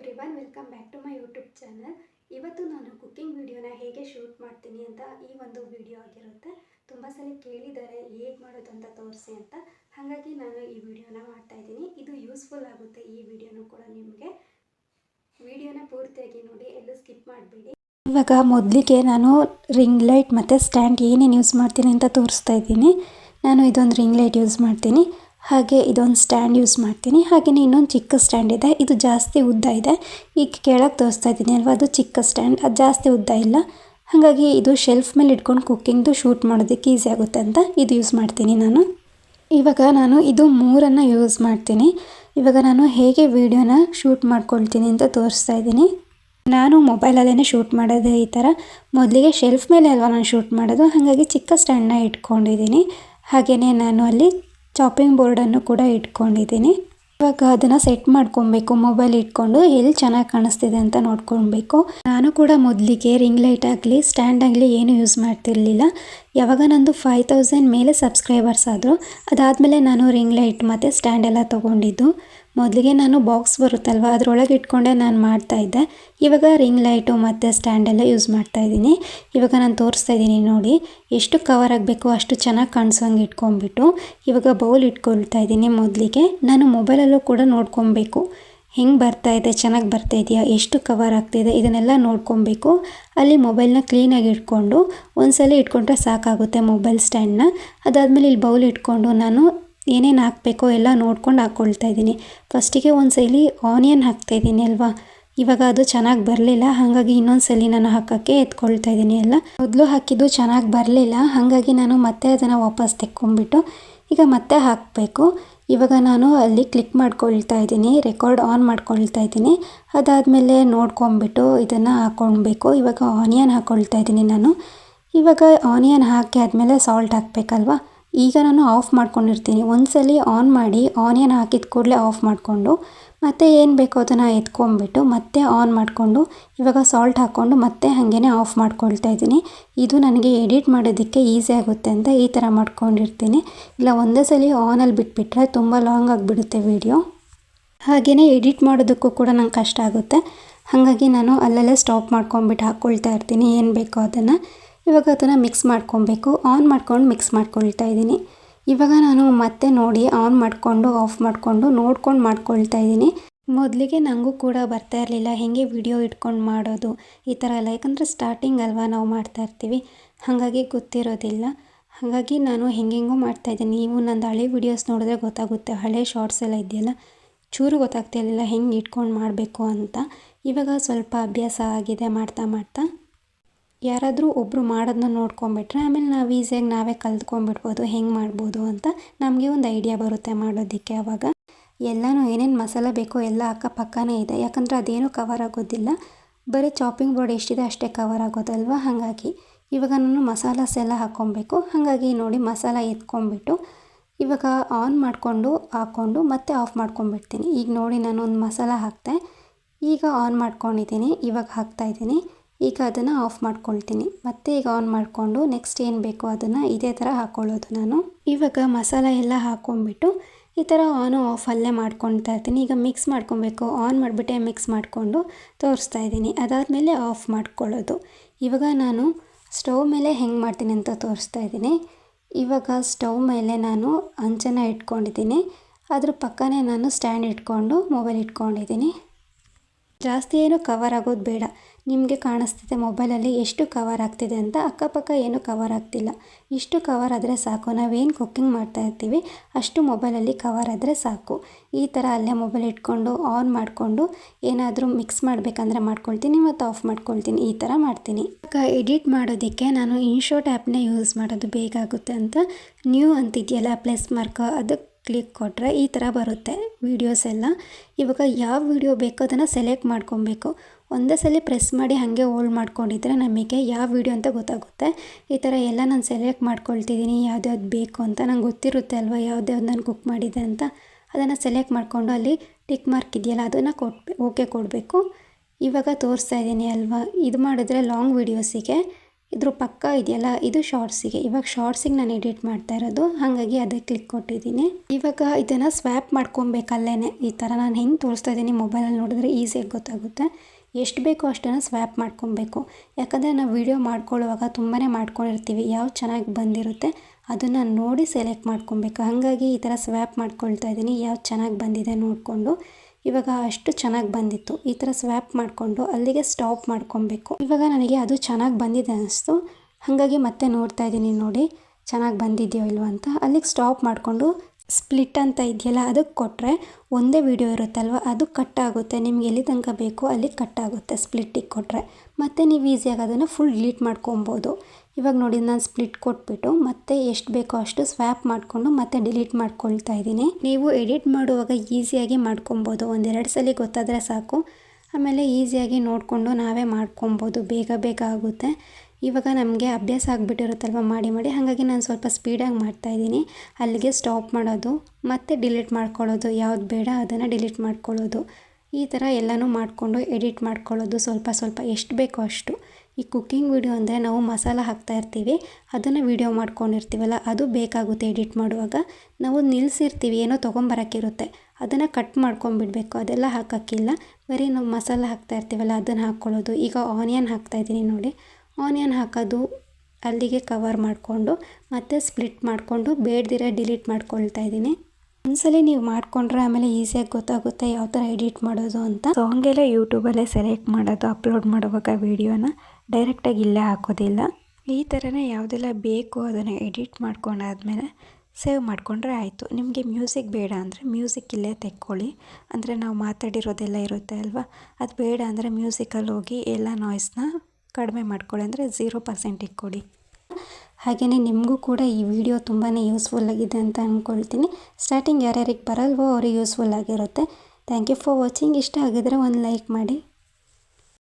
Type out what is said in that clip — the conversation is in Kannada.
Everyone welcome back to my YouTube channel ಇವತ್ತು ನಾನು ಕುಕ್ಕಿಂಗ್ ವಿಡಿಯೋನ ಹೇಗೆ ಶೂಟ್ ಮಾಡ್ತೀನಿ ಅಂತ ಈ ಒಂದು ವಿಡಿಯೋ ಆಗಿರುತ್ತೆ. ತುಂಬ ಸಲ ಕೇಳಿದ್ದಾರೆ, ಹೇಗೆ ಮಾಡೋದು ಅಂತ ತೋರಿಸಿ ಅಂತ. ಹಾಗಾಗಿ ನಾನು ಈ ವಿಡಿಯೋನ ಮಾಡ್ತಾ ಇದ್ದೀನಿ. ಇದು ಯೂಸ್ಫುಲ್ ಆಗುತ್ತೆ ಈ ವಿಡಿಯೋನು ಕೂಡ ನಿಮಗೆ. ವಿಡಿಯೋನ ಪೂರ್ತಿಯಾಗಿ ನೋಡಿ, ಎಲ್ಲೂ ಸ್ಕಿಪ್ ಮಾಡಬೇಡಿ. ಇವಾಗ ಮೊದಲಿಗೆ ನಾನು ರಿಂಗ್ ಲೈಟ್ ಮತ್ತು ಸ್ಟ್ಯಾಂಡ್ ಏನೇನು ಯೂಸ್ ಮಾಡ್ತೀನಿ ಅಂತ ತೋರಿಸ್ತಾ ಇದ್ದೀನಿ. ನಾನು ಇದೊಂದು ರಿಂಗ್ ಲೈಟ್ ಯೂಸ್ ಮಾಡ್ತೀನಿ. ಹಾಗೆ ಇದೊಂದು ಸ್ಟ್ಯಾಂಡ್ ಯೂಸ್ ಮಾಡ್ತೀನಿ. ಹಾಗೆಯೇ ಇನ್ನೊಂದು ಚಿಕ್ಕ ಸ್ಟ್ಯಾಂಡ್ ಇದೆ. ಇದು ಜಾಸ್ತಿ ಉದ್ದ ಇದೆ. ಈಗ ಕೆಳಗೆ ತೋರಿಸ್ತಾ ಇದ್ದೀನಿ ಅಲ್ವಾ? ಅದು ಚಿಕ್ಕ ಸ್ಟ್ಯಾಂಡ್ ಅದು ಜಾಸ್ತಿ ಉದ್ದ ಇಲ್ಲ. ಹಾಗಾಗಿ ಇದು ಶೆಲ್ಫ್ ಮೇಲೆ ಇಟ್ಕೊಂಡು ಕುಕ್ಕಿಂಗ್ದು ಶೂಟ್ ಮಾಡೋದಕ್ಕೆ ಈಸಿ ಆಗುತ್ತೆ ಅಂತ ಇದು ಯೂಸ್ ಮಾಡ್ತೀನಿ ನಾನು. ಇವಾಗ ನಾನು ಇದು ಮೂರನ್ನು ಯೂಸ್ ಮಾಡ್ತೀನಿ. ಇವಾಗ ನಾನು ಹೇಗೆ ವೀಡಿಯೋನ ಶೂಟ್ ಮಾಡ್ಕೊಳ್ತೀನಿ ಅಂತ ತೋರಿಸ್ತಾ ಇದ್ದೀನಿ. ನಾನು ಮೊಬೈಲಲ್ಲೇ ಶೂಟ್ ಮಾಡೋದೇ ಈ ಥರ. ಮೊದಲಿಗೆ ಶೆಲ್ಫ್ ಮೇಲೆ ಅಲ್ವಾ ನಾನು ಶೂಟ್ ಮಾಡೋದು? ಹಾಗಾಗಿ ಚಿಕ್ಕ ಸ್ಟ್ಯಾಂಡನ್ನ ಇಟ್ಕೊಂಡಿದ್ದೀನಿ. ಹಾಗೆಯೇ ನಾನು ಅಲ್ಲಿ ಚಾಪಿಂಗ್ ಬೋರ್ಡನ್ನು ಕೂಡ ಇಟ್ಕೊಂಡಿದ್ದೀನಿ. ಇವಾಗ ಅದನ್ನು ಸೆಟ್ ಮಾಡ್ಕೊಬೇಕು ಮೊಬೈಲ್ ಇಟ್ಕೊಂಡು ಎಲ್ಲಿ ಚೆನ್ನಾಗಿ ಕಾಣಿಸ್ತಿದೆ ಅಂತ ನೋಡ್ಕೊಬೇಕು. ನಾನು ಕೂಡ ಮೊದಲಿಗೆ ರಿಂಗ್ ಲೈಟ್ ಆಗಲಿ ಸ್ಟ್ಯಾಂಡ್ ಆಗಲಿ ಏನು ಯೂಸ್ ಮಾಡ್ತಿರ್ಲಿಲ್ಲ. ಯಾವಾಗ ನಂದು ಫೈವ್ ತೌಸಂಡ್ ಮೇಲೆ ಸಬ್ಸ್ಕ್ರೈಬರ್ಸ್ ಆದರು ಅದಾದಮೇಲೆ ನಾನು ರಿಂಗ್ ಲೈಟ್ ಮತ್ತು ಸ್ಟ್ಯಾಂಡ್ ಎಲ್ಲ ತೊಗೊಂಡಿದ್ದು. ಮೊದಲಿಗೆ ನಾನು ಬಾಕ್ಸ್ ಬರುತ್ತಲ್ವ? ಅದರೊಳಗೆ ಇಟ್ಕೊಂಡೆ ನಾನು ಮಾಡ್ತಾ ಇದ್ದೆ. ಇವಾಗ ರಿಂಗ್ ಲೈಟು ಮತ್ತು ಸ್ಟ್ಯಾಂಡೆಲ್ಲ ಯೂಸ್ ಮಾಡ್ತಾ ಇದ್ದೀನಿ. ಇವಾಗ ನಾನು ತೋರಿಸ್ತಾ ಇದ್ದೀನಿ ನೋಡಿ. ಎಷ್ಟು ಕವರ್ ಆಗಬೇಕು ಅಷ್ಟು ಚೆನ್ನಾಗಿ ಕಾಣಿಸೋಂಗೆ ಇಟ್ಕೊಂಡ್ಬಿಟ್ಟು ಇವಾಗ ಬೌಲ್ ಇಟ್ಕೊಳ್ತಾ ಇದ್ದೀನಿ ಮೊದಲಿಗೆ. ನಾನು ಮೊಬೈಲಲ್ಲೂ ಕೂಡ ನೋಡ್ಕೊಬೇಕು. ಹೆಂಗೆ ಬರ್ತಾ ಇದೆ, ಚೆನ್ನಾಗಿ ಬರ್ತಾ ಇದೆಯಾ, ಎಷ್ಟು ಕವರ್ ಆಗ್ತಿದೆ ಇದನ್ನೆಲ್ಲ ನೋಡ್ಕೊಬೇಕು. ಅಲ್ಲಿ ಮೊಬೈಲ್ನ ಕ್ಲೀನಾಗಿ ಇಟ್ಕೊಂಡು ಒಂದ್ಸಲ ಇಟ್ಕೊಂಡ್ರೆ ಸಾಕಾಗುತ್ತೆ ಮೊಬೈಲ್ ಸ್ಟ್ಯಾಂಡ್ನ. ಅದಾದಮೇಲೆ ಇಲ್ಲಿ ಬೌಲ್ ಇಟ್ಕೊಂಡು ನಾನು ಏನೇನು ಹಾಕಬೇಕೋ ಎಲ್ಲ ನೋಡ್ಕೊಂಡು ಹಾಕ್ಕೊಳ್ತಾ ಇದ್ದೀನಿ. ಫಸ್ಟಿಗೆ ಒಂದು ಸಲ ಆನಿಯನ್ ಹಾಕ್ತಾಯಿದ್ದೀನಿ ಅಲ್ವಾ? ಇವಾಗ ಅದು ಚೆನ್ನಾಗಿ ಬರಲಿಲ್ಲ, ಹಾಗಾಗಿ ಇನ್ನೊಂದು ಸಲ ನಾನು ಹಾಕೋಕ್ಕೆ ಎತ್ಕೊಳ್ತಾ ಇದ್ದೀನಿ ಎಲ್ಲ ಮೊದಲು ಹಾಕಿದ್ದು ಚೆನ್ನಾಗಿ ಬರಲಿಲ್ಲ, ಹಾಗಾಗಿ ನಾನು ಮತ್ತೆ ಅದನ್ನು ವಾಪಸ್ ತೆಕ್ಕೊಂಬಿಟ್ಟು ಈಗ ಮತ್ತೆ ಹಾಕಬೇಕು. ಇವಾಗ ನಾನು ಅಲ್ಲಿ ಕ್ಲಿಕ್ ಮಾಡ್ಕೊಳ್ತಾ ಇದ್ದೀನಿ ರೆಕಾರ್ಡ್ ಆನ್ ಮಾಡ್ಕೊಳ್ತಾ ಇದ್ದೀನಿ. ಅದಾದಮೇಲೆ ನೋಡ್ಕೊಂಬಿಟ್ಟು ಇದನ್ನು ಹಾಕ್ಕೊಳ್ಬೇಕು ಇವಾಗ ಆನಿಯನ್ ಹಾಕ್ಕೊಳ್ತಾ ಇದ್ದೀನಿ ನಾನು. ಇವಾಗ ಆನಿಯನ್ ಹಾಕಿ ಆದಮೇಲೆ ಸಾಲ್ಟ್ ಹಾಕಬೇಕಲ್ವಾ? ಈಗ ನಾನು ಆಫ್ ಮಾಡ್ಕೊಂಡಿರ್ತೀನಿ. ಒಂದ್ಸಲಿ ಆನ್ ಮಾಡಿ, ಆನಿಯನ್ ಹಾಕಿದ ಕೂಡಲೇ ಆಫ್ ಮಾಡಿಕೊಂಡು, ಮತ್ತೆ ಏನು ಬೇಕೋ ಅದನ್ನು ಎತ್ಕೊಂಡ್ಬಿಟ್ಟು, ಮತ್ತೆ ಆನ್ ಮಾಡಿಕೊಂಡು, ಇವಾಗ ಸಾಲ್ಟ್ ಹಾಕ್ಕೊಂಡು ಮತ್ತೆ ಹಾಗೇ ಆಫ್ ಮಾಡ್ಕೊಳ್ತಾ ಇದ್ದೀನಿ. ಇದು ನನಗೆ ಎಡಿಟ್ ಮಾಡೋದಕ್ಕೆ ಈಸಿ ಆಗುತ್ತೆ ಅಂತ ಈ ಥರ ಮಾಡ್ಕೊಂಡಿರ್ತೀನಿ. ಇಲ್ಲ, ಒಂದೇ ಸಲ ಆನಲ್ಲಿ ಬಿಟ್ಬಿಟ್ರೆ ತುಂಬ ಲಾಂಗ್ ಆಗಿಬಿಡುತ್ತೆ ವೀಡಿಯೋ. ಹಾಗೆಯೇ ಎಡಿಟ್ ಮಾಡೋದಕ್ಕೂ ಕೂಡ ನಂಗೆ ಕಷ್ಟ ಆಗುತ್ತೆ. ಹಾಗಾಗಿ ನಾನು ಅಲ್ಲಲ್ಲೇ ಸ್ಟಾಪ್ ಮಾಡ್ಕೊಂಬಿಟ್ಟು ಹಾಕ್ಕೊಳ್ತಾ ಇರ್ತೀನಿ, ಏನು ಬೇಕೋ ಅದನ್ನು. ಇವಾಗ ಅದನ್ನು ಮಿಕ್ಸ್ ಮಾಡ್ಕೊಬೇಕು. ಆನ್ ಮಾಡ್ಕೊಂಡು ಮಿಕ್ಸ್ ಮಾಡ್ಕೊಳ್ತಾ ಇದ್ದೀನಿ. ಇವಾಗ ನಾನು ಮತ್ತೆ ನೋಡಿ ಆನ್ ಮಾಡಿಕೊಂಡು ಆಫ್ ಮಾಡಿಕೊಂಡು, ನೋಡ್ಕೊಂಡು ಮಾಡ್ಕೊಳ್ತಾ ಇದ್ದೀನಿ. ಮೊದಲಿಗೆ ನನಗೂ ಕೂಡ ಬರ್ತಾ ಇರಲಿಲ್ಲ. ಹೇಗೆ ವಿಡಿಯೋ ಇಟ್ಕೊಂಡು ಮಾಡೋದು, ಈ ಥರ ಎಲ್ಲ. ಯಾಕಂದರೆ ಸ್ಟಾರ್ಟಿಂಗ್ ಅಲ್ವಾ ನಾವು ಮಾಡ್ತಾ ಇರ್ತೀವಿ. ಹಾಗಾಗಿ ಗೊತ್ತಿರೋದಿಲ್ಲ. ಹಾಗಾಗಿ ನಾನು ಹೆಂಗೆಂಗೋ ಮಾಡ್ತಾಯಿದ್ದೀನಿ ನೀವು ನಂದು ಹಳೆ ವೀಡಿಯೋಸ್ ನೋಡಿದ್ರೆ ಗೊತ್ತಾಗುತ್ತೆ. ಹಳೆ ಶಾರ್ಟ್ಸ್ ಎಲ್ಲ ಇದೆಯಲ್ಲ. ಚೂರು ಗೊತ್ತಾಗ್ತಿರಲಿಲ್ಲ ಹೆಂಗೆ ಇಟ್ಕೊಂಡು ಮಾಡಬೇಕು ಅಂತ. ಇವಾಗ ಸ್ವಲ್ಪ ಅಭ್ಯಾಸ ಆಗಿದೆ ಮಾಡ್ತಾ ಮಾಡ್ತಾ. ಯಾರಾದರೂ ಒಬ್ಬರು ಮಾಡೋದನ್ನ ನೋಡ್ಕೊಂಬಿಟ್ರೆ ಆಮೇಲೆ ನಾವು ಈಸಿಯಾಗಿ ನಾವೇ ಕಲ್ತ್ಕೊಂಡ್ಬಿಡ್ಬೋದು ಹೆಂಗೆ ಮಾಡ್ಬೋದು ಅಂತ ನಮಗೆ ಒಂದು ಐಡಿಯಾ ಬರುತ್ತೆ ಮಾಡೋದಕ್ಕೆ ಆವಾಗ ಎಲ್ಲನೂ ಏನೇನು ಮಸಾಲೆ ಬೇಕೋ ಎಲ್ಲ ಅಕ್ಕಪಕ್ಕನೇ ಇದೆ. ಯಾಕಂದರೆ ಅದೇನೂ ಕವರ್ ಆಗೋದಿಲ್ಲ. ಬರೀ ಚಾಪಿಂಗ್ ಬೋರ್ಡ್ ಎಷ್ಟಿದೆ ಅಷ್ಟೇ ಕವರ್ ಆಗೋದಲ್ವ? ಹಾಗಾಗಿ ಇವಾಗ ನಾನು ಮಸಾಲಾಸ್ ಎಲ್ಲ ಹಾಕ್ಕೊಬೇಕು. ಹಾಗಾಗಿ ನೋಡಿ ಮಸಾಲ ಎತ್ಕೊಂಡ್ಬಿಟ್ಟು ಇವಾಗ ಆನ್ ಮಾಡಿಕೊಂಡು, ಹಾಕ್ಕೊಂಡು ಮತ್ತೆ ಆಫ್ ಮಾಡ್ಕೊಂಡ್ಬಿಡ್ತೀನಿ ಈಗ ನೋಡಿ ನಾನು ಒಂದು ಮಸಾಲ ಹಾಕ್ತೆ. ಈಗ ಆನ್ ಮಾಡ್ಕೊಂಡಿದ್ದೀನಿ. ಇವಾಗ ಹಾಕ್ತಾಯಿದ್ದೀನಿ ಈಗ ಅದನ್ನು ಆಫ್ ಮಾಡ್ಕೊಳ್ತೀನಿ. ಮತ್ತೆ ಈಗ ಆನ್ ಮಾಡಿಕೊಂಡು ನೆಕ್ಸ್ಟ್ ಏನು ಬೇಕೋ ಅದನ್ನು ಇದೇ ಥರ ಹಾಕ್ಕೊಳ್ಳೋದು ನಾನು. ಇವಾಗ ಮಸಾಲ ಎಲ್ಲ ಹಾಕ್ಕೊಂಡ್ಬಿಟ್ಟು ಈ ಥರ ಆನು ಆಫ್ ಅಲ್ಲೇ ಮಾಡ್ಕೊಳ್ತಾ ಇರ್ತೀನಿ. ಈಗ ಮಿಕ್ಸ್ ಮಾಡ್ಕೊಬೇಕು. ಆನ್ ಮಾಡಿಬಿಟ್ಟೆ ಮಿಕ್ಸ್ ಮಾಡಿಕೊಂಡು ತೋರಿಸ್ತಾ ಇದ್ದೀನಿ. ಅದಾದಮೇಲೆ ಆಫ್ ಮಾಡ್ಕೊಳ್ಳೋದು. ಇವಾಗ ನಾನು ಸ್ಟವ್ ಮೇಲೆ ಹೆಂಗೆ ಮಾಡ್ತೀನಿ ಅಂತ ತೋರಿಸ್ತಾ ಇದ್ದೀನಿ. ಇವಾಗ ಸ್ಟವ್ ಮೇಲೆ ನಾನು ಅಂಚನ ಇಟ್ಕೊಂಡಿದ್ದೀನಿ. ಅದ್ರ ಪಕ್ಕನೇ ನಾನು ಸ್ಟ್ಯಾಂಡ್ ಇಟ್ಕೊಂಡು ಮೊಬೈಲ್ ಇಟ್ಕೊಂಡಿದ್ದೀನಿ. ಜಾಸ್ತಿ ಏನು ಕವರ್ ಆಗೋದು ಬೇಡ. ನಿಮಗೆ ಕಾಣಿಸ್ತಿದೆ ಮೊಬೈಲಲ್ಲಿ ಎಷ್ಟು ಕವರ್ ಆಗ್ತಿದೆ ಅಂತ. ಅಕ್ಕಪಕ್ಕ ಏನು ಕವರ್ ಆಗ್ತಿಲ್ಲ. ಇಷ್ಟು ಕವರ್ ಆದರೆ ಸಾಕು. ನಾವೇನು ಕುಕ್ಕಿಂಗ್ ಮಾಡ್ತಾ ಇರ್ತೀವಿ, ಅಷ್ಟು ಮೊಬೈಲಲ್ಲಿ ಕವರ್ ಆದರೆ ಸಾಕು. ಈ ಥರ ಅಲ್ಲೇ ಮೊಬೈಲ್ ಇಟ್ಕೊಂಡು ಆನ್ ಮಾಡಿಕೊಂಡು, ಏನಾದರೂ ಮಿಕ್ಸ್ ಮಾಡಬೇಕಂದ್ರೆ ಮಾಡ್ಕೊಳ್ತೀನಿ, ಮತ್ತು ಆಫ್ ಮಾಡ್ಕೊಳ್ತೀನಿ. ಈ ಥರ ಮಾಡ್ತೀನಿ. ಅಕ್ಕ ಎಡಿಟ್ ಮಾಡೋದಕ್ಕೆ ನಾನು ಇನ್ಶೋಟ್ ಆ್ಯಪ್ನೇ ಯೂಸ್ ಮಾಡೋದು ಬೇಗ ಆಗುತ್ತೆ ಅಂತ. ನ್ಯೂ ಅಂತಿದೆಯಲ್ಲ ಪ್ಲಸ್ ಮಾರ್ಕ್ ಅದಕ್ಕೆ ಕ್ಲಿಕ್ ಕೊಟ್ಟರೆ ಈ ಥರ ಬರುತ್ತೆ ವೀಡಿಯೋಸ್ ಎಲ್ಲ. ಇವಾಗ ಯಾವ ವೀಡಿಯೋ ಬೇಕೋ ಅದನ್ನು ಸೆಲೆಕ್ಟ್ ಮಾಡ್ಕೊಬೇಕು. ಒಂದೇ ಸಲ ಪ್ರೆಸ್ ಮಾಡಿ ಹಾಗೆ ಹೋಲ್ಡ್ ಮಾಡ್ಕೊಂಡಿದ್ರೆ ನಮಗೆ ಯಾವ ವೀಡಿಯೋ ಅಂತ ಗೊತ್ತಾಗುತ್ತೆ. ಈ ಥರ ಎಲ್ಲ ನಾನು ಸೆಲೆಕ್ಟ್ ಮಾಡ್ಕೊಳ್ತಿದ್ದೀನಿ ಯಾವ್ದ್ಯಾವ್ದು ಬೇಕು ಅಂತ ನಂಗೆ ಗೊತ್ತಿರುತ್ತೆ ಅಲ್ವಾ ಯಾವ್ದ್ಯಾವ್ದು ನಾನು ಕುಕ್ ಮಾಡಿದೆ ಅಂತ. ಅದನ್ನು ಸೆಲೆಕ್ಟ್ ಮಾಡಿಕೊಂಡು ಅಲ್ಲಿ ಟಿಕ್ ಮಾರ್ಕ್ ಇದೆಯಲ್ಲ ಅದನ್ನು ಕೊಟ್ಟು ಓಕೆ ಕೊಡಬೇಕು. ಇವಾಗ ತೋರಿಸ್ತಾ ಇದ್ದೀನಿ ಅಲ್ವಾ. ಇದು ಮಾಡಿದ್ರೆ ಲಾಂಗ್ ವೀಡಿಯೋಸಿಗೆ ಇದ್ರ ಪಕ್ಕ ಇದೆಯಲ್ಲ, ಇದು ಶಾರ್ಟ್ಸಿಗೆ ಇವಾಗ ಶಾರ್ಟ್ಸಿಗೆ ನಾನು ಎಡಿಟ್ ಮಾಡ್ತಾ ಇರೋದು. ಹಾಗಾಗಿ ಅದಕ್ಕೆ ಕ್ಲಿಕ್ ಕೊಟ್ಟಿದ್ದೀನಿ. ಇವಾಗ ಇದನ್ನು ಸ್ವ್ಯಾಪ್ ಮಾಡ್ಕೊಬೇಕಲ್ಲೇ ಈ ಥರ ನಾನು ಹೆಂಗೆ ತೋರಿಸ್ತಾ ಇದ್ದೀನಿ ಮೊಬೈಲಲ್ಲಿ ನೋಡಿದ್ರೆ ಈಸಿಯಾಗಿ ಗೊತ್ತಾಗುತ್ತೆ. ಎಷ್ಟು ಬೇಕೋ ಅಷ್ಟನ್ನು ಸ್ವ್ಯಾಪ್ ಮಾಡ್ಕೊಬೇಕು. ಯಾಕಂದರೆ ನಾವು ವಿಡಿಯೋ ಮಾಡ್ಕೊಳ್ಳುವಾಗ ತುಂಬಾ ಮಾಡ್ಕೊಂಡಿರ್ತೀವಿ. ಯಾವ್ದು ಚೆನ್ನಾಗಿ ಬಂದಿರುತ್ತೆ ಅದನ್ನು ನೋಡಿ ಸೆಲೆಕ್ಟ್ ಮಾಡ್ಕೊಬೇಕು. ಹಾಗಾಗಿ ಈ ಥರ ಸ್ವ್ಯಾಪ್ ಮಾಡ್ಕೊಳ್ತಾ ಇದ್ದೀನಿ. ಯಾವ್ದು ಚೆನ್ನಾಗಿ ಬಂದಿದೆ ನೋಡಿಕೊಂಡು. ಇವಾಗ ಅಷ್ಟು ಚೆನ್ನಾಗಿ ಬಂದಿತ್ತು. ಈ ಥರ ಸ್ವ್ಯಾಪ್ ಮಾಡಿಕೊಂಡು ಅಲ್ಲಿಗೆ ಸ್ಟಾಪ್ ಮಾಡ್ಕೊಬೇಕು. ಇವಾಗ ನನಗೆ ಅದು ಚೆನ್ನಾಗಿ ಬಂದಿದೆ ಅನ್ನಿಸ್ತು ಹಾಗಾಗಿ ಮತ್ತೆ ನೋಡ್ತಾ ಇದ್ದೀನಿ ನೋಡಿ, ಚೆನ್ನಾಗಿ ಬಂದಿದೆಯೋ ಇಲ್ವೋ ಅಂತ. ಅಲ್ಲಿಗೆ ಸ್ಟಾಪ್ ಮಾಡಿಕೊಂಡು ಸ್ಪ್ಲಿಟ್ ಅಂತ ಇದೆಯಲ್ಲ, ಅದಕ್ಕೆ ಕೊಟ್ಟರೆ ಒಂದೇ ವಿಡಿಯೋ ಇರುತ್ತಲ್ವ, ಅದು ಕಟ್ ಆಗುತ್ತೆ. ನಿಮ್ಗೆ ಎಲ್ಲಿ ತನಕ ಬೇಕೋ ಅಲ್ಲಿ ಕಟ್ ಆಗುತ್ತೆ ಸ್ಪ್ಲಿಟ್ಟಿಗೆ ಕೊಟ್ಟರೆ ಮತ್ತು ನೀವು ಈಸಿಯಾಗಿ ಅದನ್ನು ಫುಲ್ ಡಿಲೀಟ್ ಮಾಡ್ಕೊಬೋದು. ಇವಾಗ ನೋಡಿ, ನಾನು ಸ್ಪ್ಲಿಟ್ ಕೊಟ್ಬಿಟ್ಟು ಮತ್ತೆ ಎಷ್ಟು ಬೇಕೋ ಅಷ್ಟು ಸ್ವ್ಯಾಪ್ ಮಾಡಿಕೊಂಡು ಮತ್ತೆ ಡಿಲೀಟ್ ಮಾಡ್ಕೊಳ್ತಾ ಇದ್ದೀನಿ. ನೀವು ಎಡಿಟ್ ಮಾಡುವಾಗ ಈಸಿಯಾಗಿ ಮಾಡ್ಕೊಬೋದು. ಒಂದೆರಡು ಸಲ ಗೊತ್ತಾದರೆ ಸಾಕು. ಆಮೇಲೆ ಈಸಿಯಾಗಿ ನೋಡಿಕೊಂಡು ನಾವೇ ಮಾಡ್ಕೊಬೋದು. ಬೇಗ ಬೇಗ ಆಗುತ್ತೆ. ಇವಾಗ ನಮಗೆ ಅಭ್ಯಾಸ ಆಗಿಬಿಟ್ಟಿರುತ್ತಲ್ವ ಮಾಡಿ ಮಾಡಿ, ಹಾಗಾಗಿ ನಾನು ಸ್ವಲ್ಪ ಸ್ಪೀಡಾಗಿ ಮಾಡ್ತಾಯಿದ್ದೀನಿ ಅಲ್ಲಿಗೆ ಸ್ಟಾಪ್ ಮಾಡೋದು, ಮತ್ತು ಡಿಲೀಟ್ ಮಾಡ್ಕೊಳ್ಳೋದು, ಯಾವ್ದು ಬೇಡ ಅದನ್ನು ಡಿಲೀಟ್ ಮಾಡ್ಕೊಳ್ಳೋದು. ಈ ಥರ ಎಲ್ಲನೂ ಮಾಡಿಕೊಂಡು ಎಡಿಟ್ ಮಾಡ್ಕೊಳ್ಳೋದು ಸ್ವಲ್ಪ ಸ್ವಲ್ಪ ಎಷ್ಟು ಬೇಕೋ ಅಷ್ಟು. ಈ ಕುಕ್ಕಿಂಗ್ ವಿಡಿಯೋ ಅಂದರೆ ನಾವು ಮಸಾಲ ಹಾಕ್ತಾ ಇರ್ತೀವಿ, ಅದನ್ನು ವಿಡಿಯೋ ಮಾಡ್ಕೊಂಡಿರ್ತೀವಲ್ಲ, ಅದು ಬೇಕಾಗುತ್ತೆ ಎಡಿಟ್ ಮಾಡುವಾಗ. ನಾವು ನಿಲ್ಲಿಸಿರ್ತೀವಿ ಏನೋ ತೊಗೊಂಬರೋಕ್ಕಿರುತ್ತೆ. ಅದನ್ನು ಕಟ್ ಮಾಡ್ಕೊಂಡ್ಬಿಡ್ಬೇಕು ಅದೆಲ್ಲ ಹಾಕೋಕ್ಕಿಲ್ಲ. ಬರೀ ನಾವು ಮಸಾಲ ಹಾಕ್ತಾ ಇರ್ತೀವಲ್ಲ, ಅದನ್ನು ಹಾಕ್ಕೊಳ್ಳೋದು. ಈಗ ಆನಿಯನ್ ಹಾಕ್ತಾಯಿದ್ದೀನಿ ನೋಡಿ. ಆನಿಯನ್ ಹಾಕೋದು ಅಲ್ಲಿಗೆ ಕವರ್ ಮಾಡಿಕೊಂಡು ಮತ್ತೆ ಸ್ಪ್ಲಿಟ್ ಮಾಡಿಕೊಂಡು ಬೇಡದಿರ ಡಿಲೀಟ್ ಮಾಡ್ಕೊಳ್ತಾ ಇದ್ದೀನಿ. ಒಂದ್ಸಲಿ ನೀವು ಮಾಡಿಕೊಂಡ್ರೆ ಆಮೇಲೆ ಈಸಿಯಾಗಿ ಗೊತ್ತಾಗುತ್ತೆ ಯಾವ ಥರ ಎಡಿಟ್ ಮಾಡೋದು ಅಂತ. ಸಾಂಗೆಲ್ಲ ಯೂಟ್ಯೂಬಲ್ಲೇ ಸೆಲೆಕ್ಟ್ ಮಾಡೋದು ಅಪ್ಲೋಡ್ ಮಾಡುವಾಗ ವೀಡಿಯೋನ ಡೈರೆಕ್ಟಾಗಿ ಇಲ್ಲೇ ಹಾಕೋದಿಲ್ಲ. ಈ ಥರನೇ ಯಾವುದೆಲ್ಲ ಬೇಕು ಅದನ್ನು ಎಡಿಟ್ ಮಾಡ್ಕೊಂಡಾದ್ಮೇಲೆ ಸೇವ್ ಮಾಡಿಕೊಂಡ್ರೆ ಆಯಿತು. ನಿಮಗೆ ಮ್ಯೂಸಿಕ್ ಬೇಡ ಅಂದರೆ ಮ್ಯೂಸಿಕ್ ಇಲ್ಲೇ ತೆಕ್ಕೊಳ್ಳಿ. ಅಂದರೆ ನಾವು ಮಾತಾಡಿರೋದೆಲ್ಲ ಇರುತ್ತೆ ಅಲ್ವಾ? ಅದು ಬೇಡ ಅಂದರೆ ಮ್ಯೂಸಿಕಲ್ಲಿ ಹೋಗಿ ಎಲ್ಲ ನಾಯ್ಸ್ನ ಕಡಿಮೆ ಮಾಡ್ಕೊಳ್ಳಿ ಅಂದರೆ ಝೀರೋ ಪರ್ಸೆಂಟಿಗೆ ಕೊಡಿ. ಹಾಗೆಯೇ ನಿಮಗೂ ಕೂಡ ಈ ವಿಡಿಯೋ ತುಂಬಾ ಯೂಸ್ಫುಲ್ ಆಗಿದೆ ಅಂತ ಅಂದ್ಕೊಳ್ತೀನಿ ಸ್ಟಾರ್ಟಿಂಗ್ ಯಾರ್ಯಾರಿಗೆ ಬರಲ್ವೋ ಅವ್ರಿಗೆ ಯೂಸ್ಫುಲ್ ಆಗಿರುತ್ತೆ. ಥ್ಯಾಂಕ್ ಯು ಫಾರ್ ವಾಚಿಂಗ್ ಇಷ್ಟ ಆಗಿದ್ರೆ ಒಂದು ಲೈಕ್ ಮಾಡಿ.